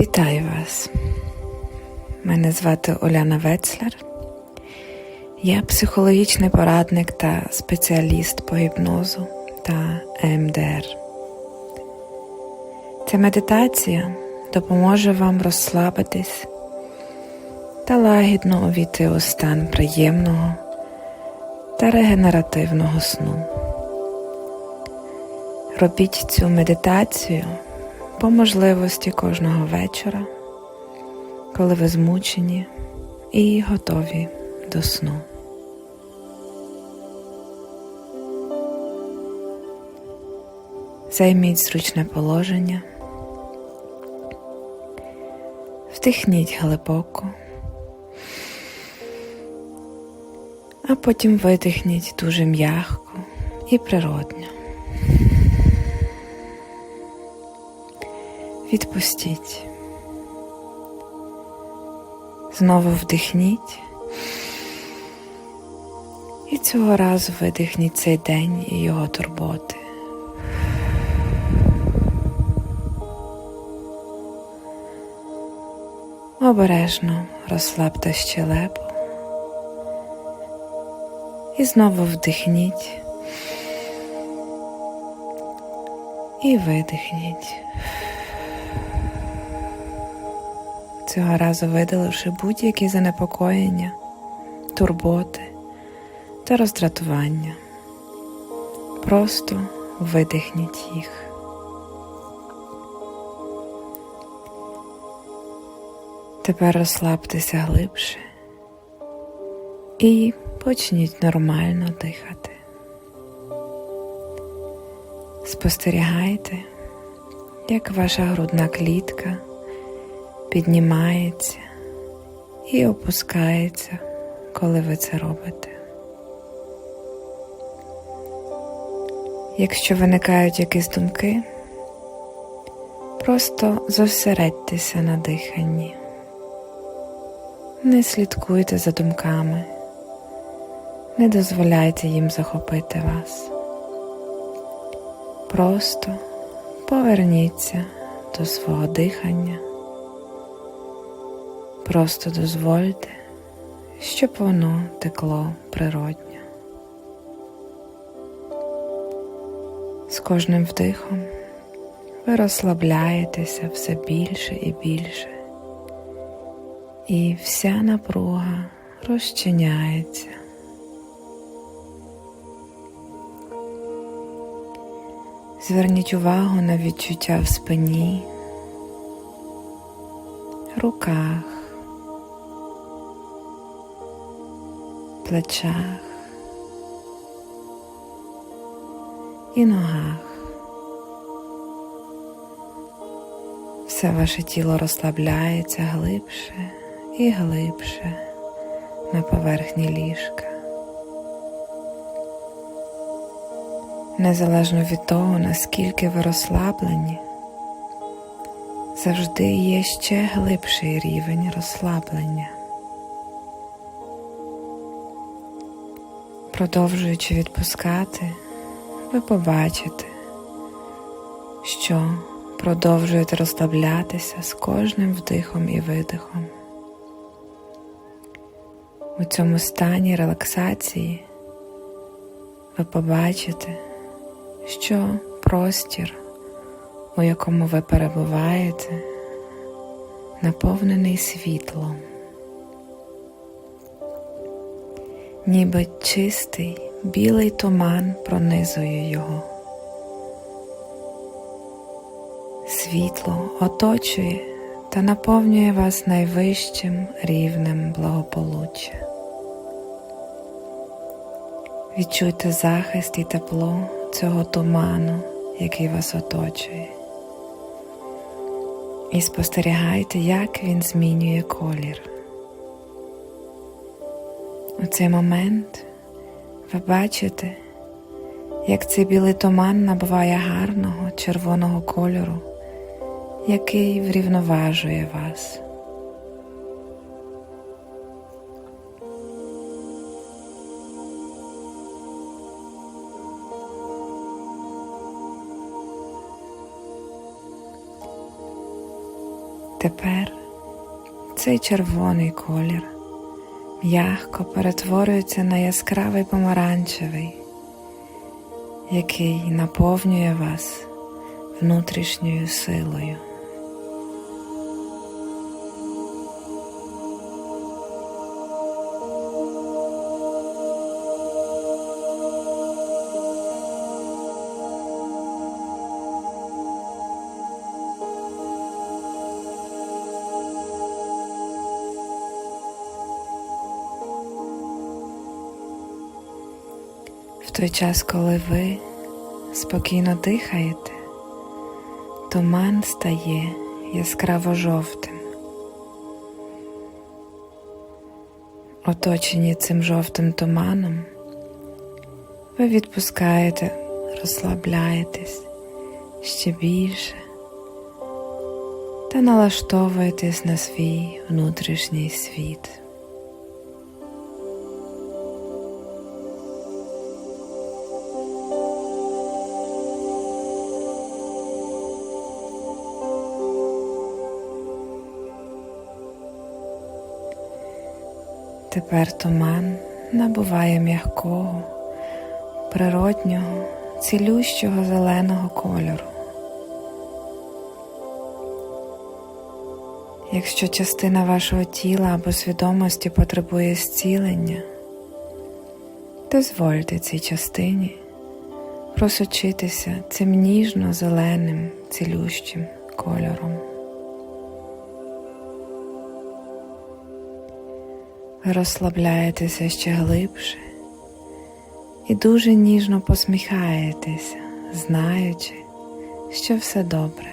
Вітаю вас. Мене звати Оляна Вецлер. Я психологічний порадник та спеціаліст по гіпнозу та ЕМДР. Ця медитація допоможе вам розслабитись та лагідно увійти у стан приємного та регенеративного сну. Робіть цю медитацію по можливості кожного вечора, коли ви змучені і готові до сну. Займіть зручне положення, вдихніть глибоко, а потім видихніть дуже м'ягко і природньо. Відпустіть. Знову вдихніть. І цього разу видихніть цей день і його турботи. Обережно розслабте щелепу. І знову вдихніть. І видихніть. Цього разу видаливши будь-які занепокоєння, турботи та роздратування. Просто видихніть їх. Тепер розслабтеся глибше і почніть нормально дихати. Спостерігайте, як ваша грудна клітка піднімається і опускається, коли ви це робите. Якщо виникають якісь думки, просто зосередьтеся на диханні. Не слідкуйте за думками, не дозволяйте їм захопити вас. Просто поверніться до свого дихання. Просто дозвольте, щоб воно текло природньо. З кожним вдихом ви розслабляєтеся все більше і більше, і вся напруга розчиняється. Зверніть увагу на відчуття в спині, руках, плечах і ногах. Все ваше тіло розслабляється глибше і глибше на поверхні ліжка. Незалежно від того, наскільки ви розслаблені, завжди є ще глибший рівень розслаблення. Продовжуючи відпускати, ви побачите, що продовжуєте розслаблятися з кожним вдихом і видихом. У цьому стані релаксації ви побачите, що простір, у якому ви перебуваєте, наповнений світлом, ніби чистий білий туман пронизує його. Світло оточує та наповнює вас найвищим рівнем благополуччя. Відчуйте захист і тепло цього туману, який вас оточує. І спостерігайте, як він змінює колір. У цей момент ви бачите, як цей білий туман набуває гарного червоного кольору, який врівноважує вас. Тепер цей червоний колір м'ягко перетворюється на яскравий помаранчевий, який наповнює вас внутрішньою силою. Той час, коли ви спокійно дихаєте, туман стає яскраво жовтим. Оточені цим жовтим туманом, ви відпускаєте, розслабляєтесь ще більше та налаштовуєтесь на свій внутрішній світ. Тепер туман набуває м'якого, природнього, цілющого зеленого кольору. Якщо частина вашого тіла або свідомості потребує зцілення, дозвольте цій частині просочитися цим ніжно-зеленим цілющим кольором. Розслабляєтеся ще глибше і дуже ніжно посміхаєтеся, знаючи, що все добре.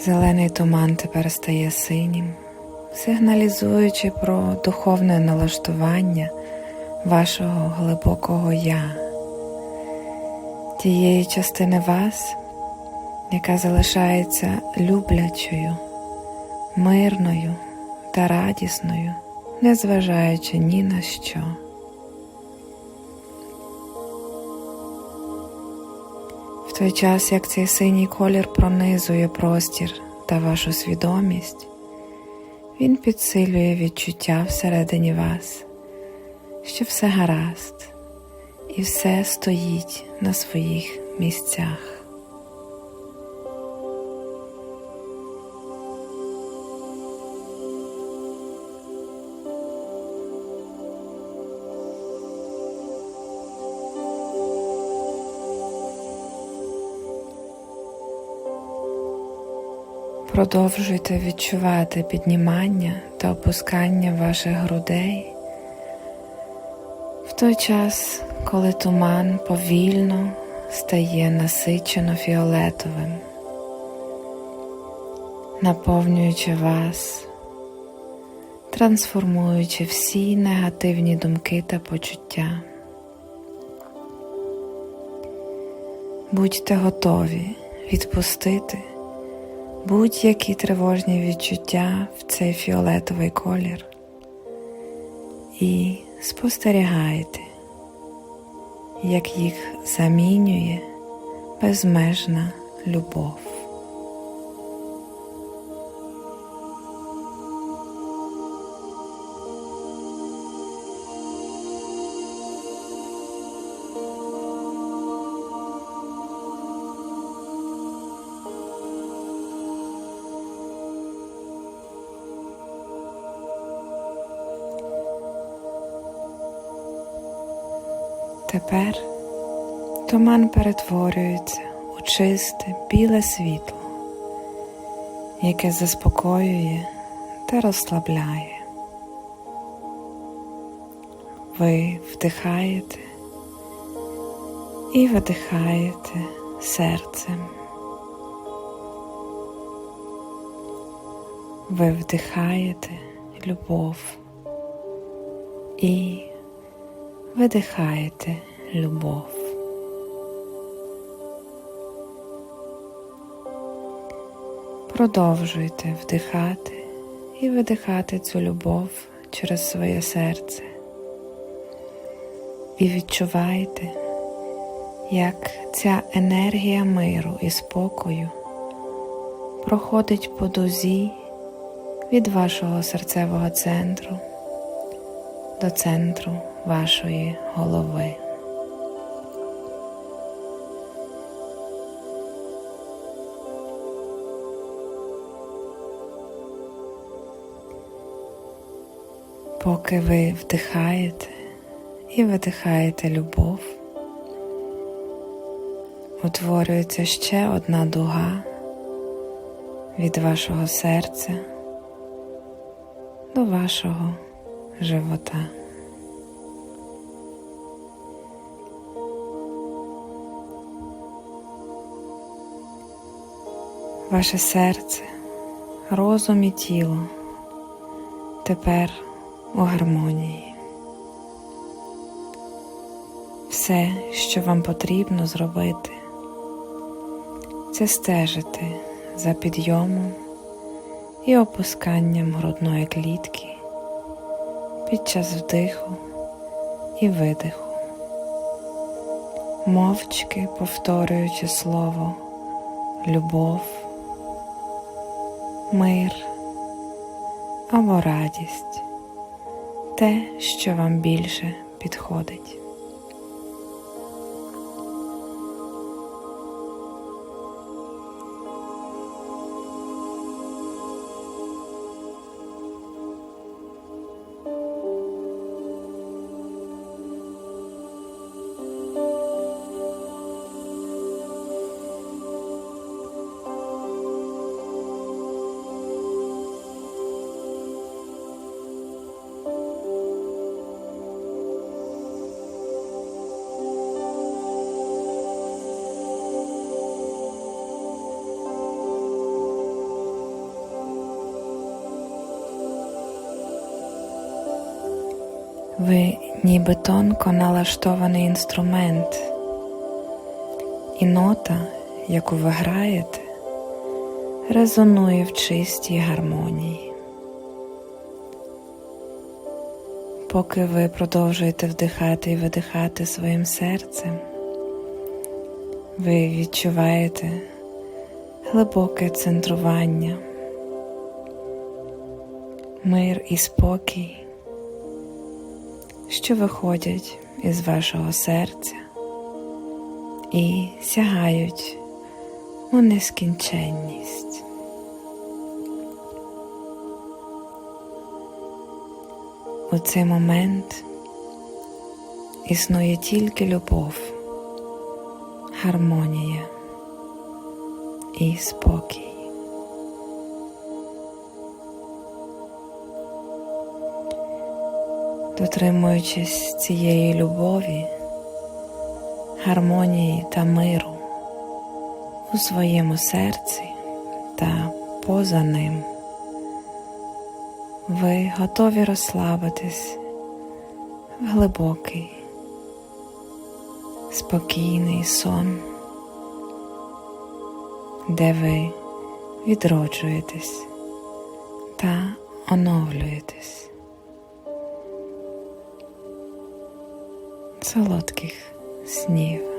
Зелений туман тепер стає синім сигналізуючи про духовне налаштування вашого глибокого я, тієї частини вас, яка залишається люблячою, мирною та радісною, незважаючи ні на що. В той час, як цей синій колір пронизує простір та вашу свідомість, він підсилює відчуття всередині вас, що все гаразд і все стоїть на своїх місцях. Продовжуйте відчувати піднімання та опускання ваших грудей в той час, коли туман повільно стає насичено фіолетовим, наповнюючи вас, трансформуючи всі негативні думки та почуття. Будьте готові відпустити будь-які тривожні відчуття в цей фіолетовий колір і спостерігайте, як їх замінює безмежна любов. Тепер туман перетворюється у чисте біле світло, яке заспокоює та розслабляє. Ви вдихаєте і видихаєте серцем. Ви вдихаєте любов і видихаєте любов. Продовжуйте вдихати і видихати цю любов через своє серце. І відчувайте, як ця енергія миру і спокою проходить по дузі від вашого серцевого центру до центру вашої голови. Поки ви вдихаєте і видихаєте любов, утворюється ще одна дуга від вашого серця до вашого живота. Ваше серце, розум і тіло тепер у гармонії. Все, що вам потрібно зробити, це стежити за підйомом і опусканням грудної клітки під час вдиху і видиху, мовчки повторюючи слово любов, мир або радість, те, що вам більше підходить. Ніби тонко налаштований інструмент, і нота, яку ви граєте, резонує в чистій гармонії. Поки ви продовжуєте вдихати і видихати своїм серцем, ви відчуваєте глибоке центрування, мир і спокій що виходять із вашого серця і сягають у нескінченність. У цей момент існує тільки любов, гармонія і спокій. Дотримуючись цієї любові, гармонії та миру у своєму серці та поза ним, ви готові розслабитись в глибокий, спокійний сон, де ви відроджуєтесь та оновлюєтесь. Солодких снів.